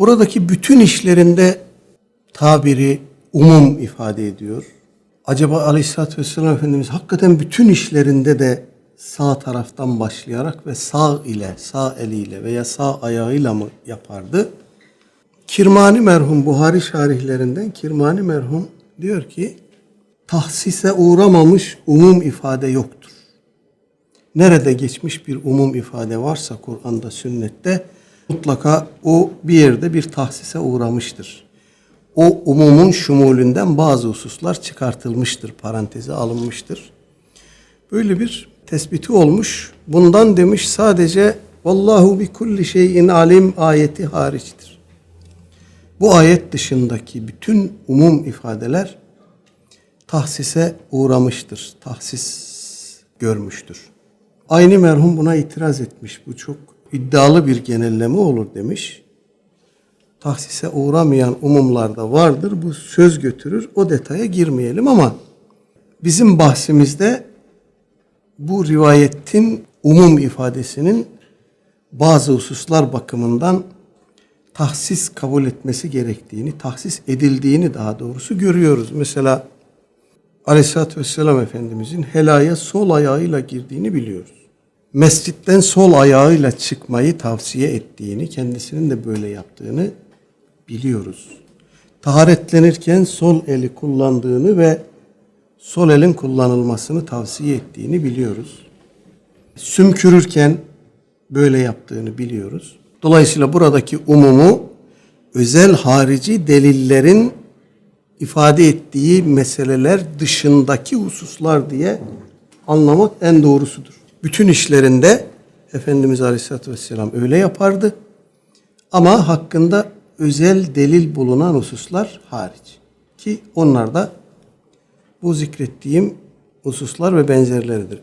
Buradaki bütün işlerinde tabiri umum ifade ediyor. Acaba Aleyhisselatü Vesselam Efendimiz hakikaten bütün işlerinde de sağ taraftan başlayarak ve sağ ile, sağ eliyle veya sağ ayağıyla mı yapardı? Kirmani merhum Buhari şarihlerinden Kirmani merhum diyor ki tahsise uğramamış umum ifade yoktur. Nerede geçmiş bir umum ifade varsa Kur'an'da, sünnette mutlaka o bir yerde bir tahsise uğramıştır. O umumun şumulünden bazı hususlar çıkartılmıştır, paranteze alınmıştır. Böyle bir tespiti olmuş. Bundan demiş sadece Vallahu bi kulli şeyin alim ayeti hariçtir. Bu ayet dışındaki bütün umum ifadeler tahsise uğramıştır. Tahsis görmüştür. Aynı merhum buna itiraz etmiş. Bu çok iddialı bir genelleme olur demiş. Tahsise uğramayan umumlarda vardır. Bu söz götürür. O detaya girmeyelim ama bizim bahsimizde bu rivayetin umum ifadesinin bazı hususlar bakımından tahsis kabul etmesi gerektiğini, tahsis edildiğini daha doğrusu görüyoruz. Mesela Aleyhisselatü Vesselam Efendimizin helaya sol ayağıyla girdiğini biliyoruz. Mescitten sol ayağıyla çıkmayı tavsiye ettiğini, kendisinin de böyle yaptığını biliyoruz. Taharetlenirken sol eli kullandığını ve sol elin kullanılmasını tavsiye ettiğini biliyoruz. Sümkürürken böyle yaptığını biliyoruz. Dolayısıyla buradaki umumu özel harici delillerin ifade ettiği meseleler dışındaki hususlar diye anlamak en doğrusudur. Bütün işlerinde Efendimiz Aleyhisselatü Vesselam öyle yapardı. Ama hakkında özel delil bulunan hususlar hariç. Ki onlar da bu zikrettiğim hususlar ve benzerleridir.